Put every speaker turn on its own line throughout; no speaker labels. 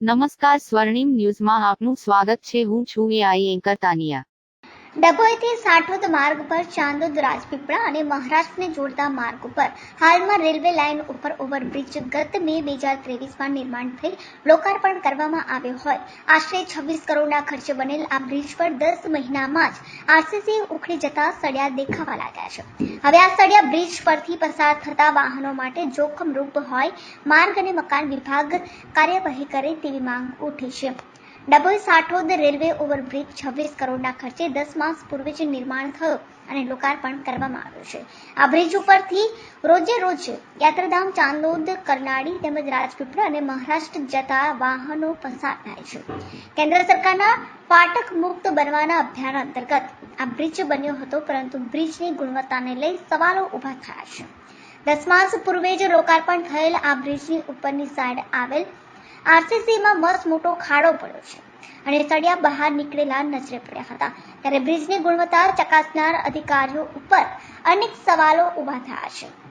નમસ્કાર સ્વર્ણિમ ન્યૂઝમાં આપનું સ્વાગત છે. હું છું એઆઈ એન્કર તાનિયા.
ડભોઈથી સાઠોદ માર્ગ પર ચાંદોદ રાજપીપળા અને મહારાષ્ટ્રને જોડતા માર્ગ ઉપર. હાલમાં રેલવે લાઇન ઉપર ઓવરબ્રિજ ગત મે બે હજાર ત્રેવીસમાં નિર્માણ થઈ લોકાર્પણ કરવામાં આવ્યો હોય. આશરે છવ્વીસ કરોડના ખર્ચે બનેલ આ બ્રિજ પર દસ મહિનામાં જ આરસીસી ઉખડી જતા સળિયા દેખાવા લાગ્યા છે. હવે આ સળિયા બ્રિજ પરથી પસાર થતા વાહનો માટે જોખમરૂપ હોય. માર્ગ અને મકાન વિભાગ કાર્યવાહી કરે તેવી માંગ ઉઠી છે. ડભોઈ સાઠોદ રેલવે ઓવરબ્રિજ છવ્વીસ કરોડના ખર્ચે દસ માસ પૂર્વે જ નિર્માણ થયો અને લોકાર્પણ કરવામાં આવ્યું છે. આ બ્રિજ ઉપરથી રોજે રોજ યાત્રાધામ, ચાંદોદ, કરનાળી તેમજ રાજપીપળા અને મહારાષ્ટ્ર જતા વાહનો પસાર થાય છે. કેન્દ્ર સરકારના ફાટક મુક્ત બનવાના અભિયાન અંતર્ગત આ બ્રિજ બન્યો હતો, પરંતુ બ્રિજની ગુણવત્તાને લઈ સવાલો ઊભા થયા છે. દસ માસ પૂર્વે જ લોકાર્પણ થયેલ આ બ્રિજની ઉપરની સાઈડ આવેલ આરસીસીમાં મસ્ત મોટો ખાડો પડ્યો છે. અને સળિયા બહાર નીકળેલા નજરે પડ્યા હતા. ત્યારે બ્રિજની ગુણવત્તા ચકાસનાર અધિકારીઓ ઉપર અનેક સવાલો ઊભા થયા છે.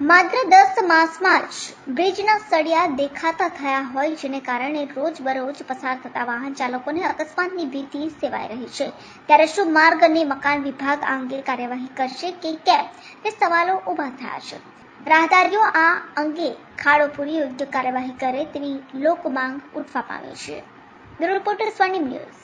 માત્ર દસ માસમાં જ બ્રિજના સળિયા દેખાતા થયા હોય જેને કારણે રોજબરોજ પસાર થતા વાહન ચાલકોને અકસ્માતની ભીતિ સેવાઈ રહી છે. ત્યારે શું માર્ગ અને મકાન વિભાગ આ અંગે કાર્યવાહી કરશે કે કેમ? તે સવાલો ઊભા થયા છે. રાહદારીઓ આ અંગે ખાડો પૂરી યોગ્ય કાર્યવાહી કરે તેવી લોક માંગ ઉઠવા પામી છે. Bureau reporter Swarnim news.